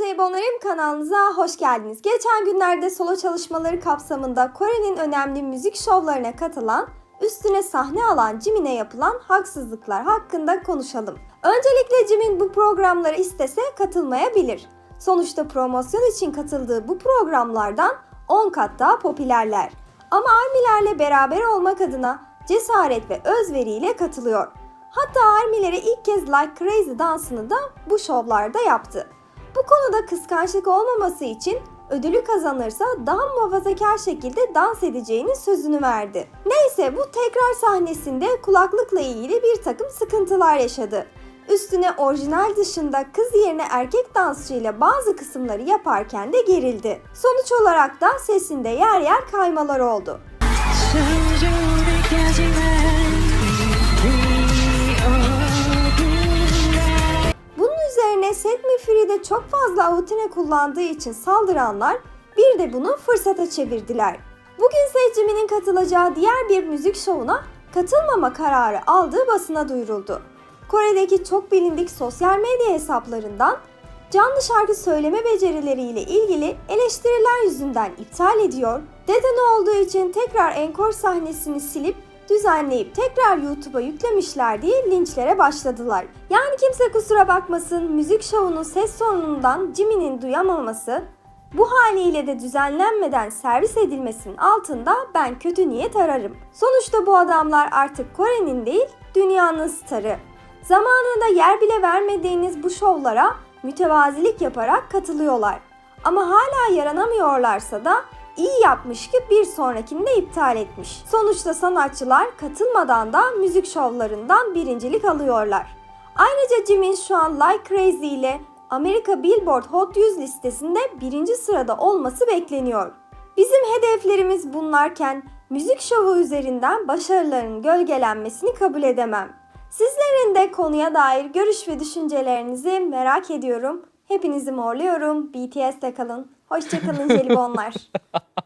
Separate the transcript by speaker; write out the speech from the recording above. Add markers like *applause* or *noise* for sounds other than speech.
Speaker 1: Jelibonlarım kanalınıza hoş geldiniz. Geçen günlerde solo çalışmaları kapsamında Kore'nin önemli müzik şovlarına katılan, üstüne sahne alan Jimin'e yapılan haksızlıklar hakkında konuşalım. Öncelikle Jimin bu programlara istese katılmayabilir. Sonuçta promosyon için katıldığı bu programlardan 10 kat daha popülerler. Ama ARMY'lerle beraber olmak adına cesaret ve özveriyle katılıyor. Hatta ARMY'lere ilk kez Like Crazy dansını da bu şovlarda yaptı. Bu konuda kıskançlık olmaması için ödülü kazanırsa daha muhafazakar şekilde dans edeceğinin sözünü verdi. Neyse bu tekrar sahnesinde kulaklıkla ilgili bir takım sıkıntılar yaşadı. Üstüne orijinal dışında kız yerine erkek dansçıyla bazı kısımları yaparken de gerildi. Sonuç olarak da sesinde yer yer kaymalar oldu. Free'de çok fazla avutine kullandığı için saldıranlar bir de bunu fırsata çevirdiler. Bugün ise Jimin'in katılacağı diğer bir müzik şovuna katılmama kararı aldığı basına duyuruldu. Kore'deki çok bilindik sosyal medya hesaplarından canlı şarkı söyleme becerileriyle ilgili eleştiriler yüzünden iptal ediyor, dedeni olduğu için tekrar enkor sahnesini silip düzenleyip tekrar YouTube'a yüklemişler diye linçlere başladılar. Yani kimse kusura bakmasın müzik şovunun ses sorunundan Jimin'in duyamaması, bu haliyle de düzenlenmeden servis edilmesinin altında ben kötü niyet ararım. Sonuçta bu adamlar artık Kore'nin değil dünyanın starı. Zamanında yer bile vermediğiniz bu şovlara mütevazilik yaparak katılıyorlar. Ama hala yaranamıyorlarsa da iyi yapmış ki bir sonrakinde iptal etmiş. Sonuçta sanatçılar katılmadan da müzik şovlarından birincilik alıyorlar. Ayrıca Jimin şu an Like Crazy ile Amerika Billboard Hot 100 listesinde birinci sırada olması bekleniyor. Bizim hedeflerimiz bunlarken müzik şovu üzerinden başarıların gölgelenmesini kabul edemem. Sizlerin de konuya dair görüş ve düşüncelerinizi merak ediyorum. Hepinizi morluyorum. BTS'te kalın. Hoşçakalın jelibonlar. *laughs*